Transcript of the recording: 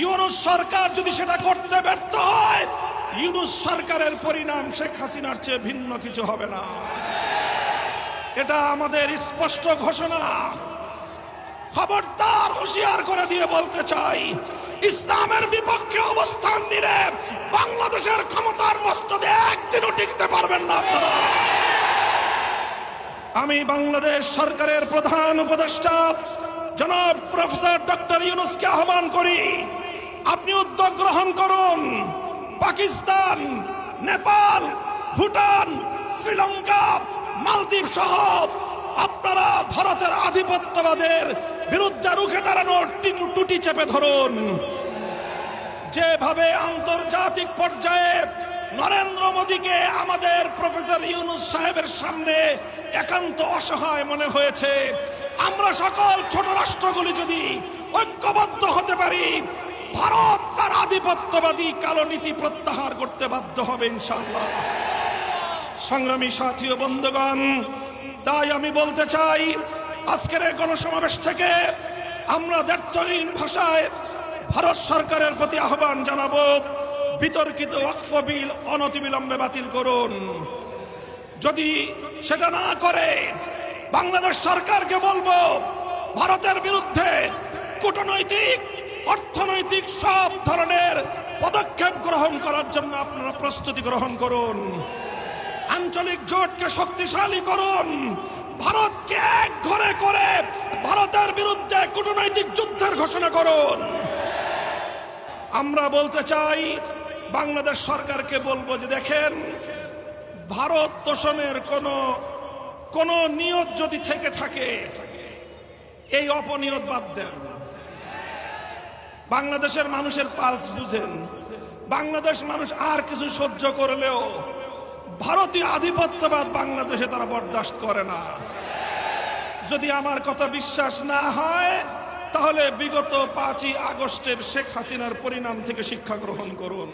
ইউনুস সরকার যদি সেটা করতে ব্যর্থ হয়, ইউনুস সরকারের পরিণাম শেখ হাসিনার চেয়ে ভিন্ন কিছু হবে না। এটা আমাদের স্পষ্ট ঘোষণা। খবরদার হুঁশিয়ার করে দিয়ে বলতে চাই, ইসলামের বিপক্ষে অবস্থান নিলে বাংলাদেশের ক্ষমতার মস্তদে একদিনও টিকতে পারবেন না আপনারা। আমি বাংলাদেশ সরকারের প্রধান উপদেষ্টা, জনাব প্রফেসর ডক্টর ইউনুসকে আহ্বান করি আপনি উদ্যোগ গ্রহণ করুন। পাকিস্তান, নেপাল, ভুটান, শ্রীলঙ্কা, মালদ্বীপ সহ আপনারা ভারতের আধিপত্যবাদের বিরুদ্ধে রুখে দাঁড়ানোর টুটি চেপে ধরুন। যেভাবে আন্তর্জাতিক পর্যায়ে নরেন্দ্র মোদীকে আমাদের প্রফেসর ইউনুস সাহেবের সামনে একান্ত অসহায় মনে হয়েছে, আমরা সকল ছোট রাষ্ট্রগুলি যদি ঐক্যবদ্ধ হতে পারি ভারত তার আধিপত্যবাদী কালো নীতি প্রত্যাহার করতে বাধ্য হবে ইনশাল্লাহ সংগ্রামী সাথী ও বন্ধুগণ, তাই আমি বলতে চাই, আজকের এই গণসমাবেশ থেকে আমরা দ্ব্যর্থহীন ভাষায় ভারত সরকারের প্রতি আহ্বান জানাব, বিতর্কিত ওয়াকফ বিল অনতিবিলম্বে বাতিল করুন। যদি সেটা না করে, বাংলাদেশ সরকারকে বলব, ভারতের বিরুদ্ধে কূটনৈতিক অর্থনৈতিক সব ধরনের পদক্ষেপ গ্রহণ করার জন্য আপনারা প্রস্তুতি গ্রহণ করুন। আঞ্চলিক জোটকে শক্তিশালী করুন। ভারতকে এক ঘরে করে ভারতের বিরুদ্ধে কূটনৈতিক যুদ্ধের ঘোষণা করুন। আমরা বলতে চাই, বাংলাদেশ সরকারকে বলব যে দেখেন, ভারত তোষণের কোন কোন নিয়ত যদি থেকে থাকে, এই অপনিয়ত বাদ দেন। বাংলাদেশের মানুষের পালস বুঝেন। বাংলাদেশ মানুষ আর কিছু সহ্য করলেও ভারতীয় আধিপত্যবাদ বাংলাদেশে তারা বরদাস্ত করে না। যদি আমার কথা বিশ্বাস না হয়, তাহলে বিগত পাঁচই আগস্টের শেখ হাসিনার পরিণাম থেকে শিক্ষা গ্রহণ করুন।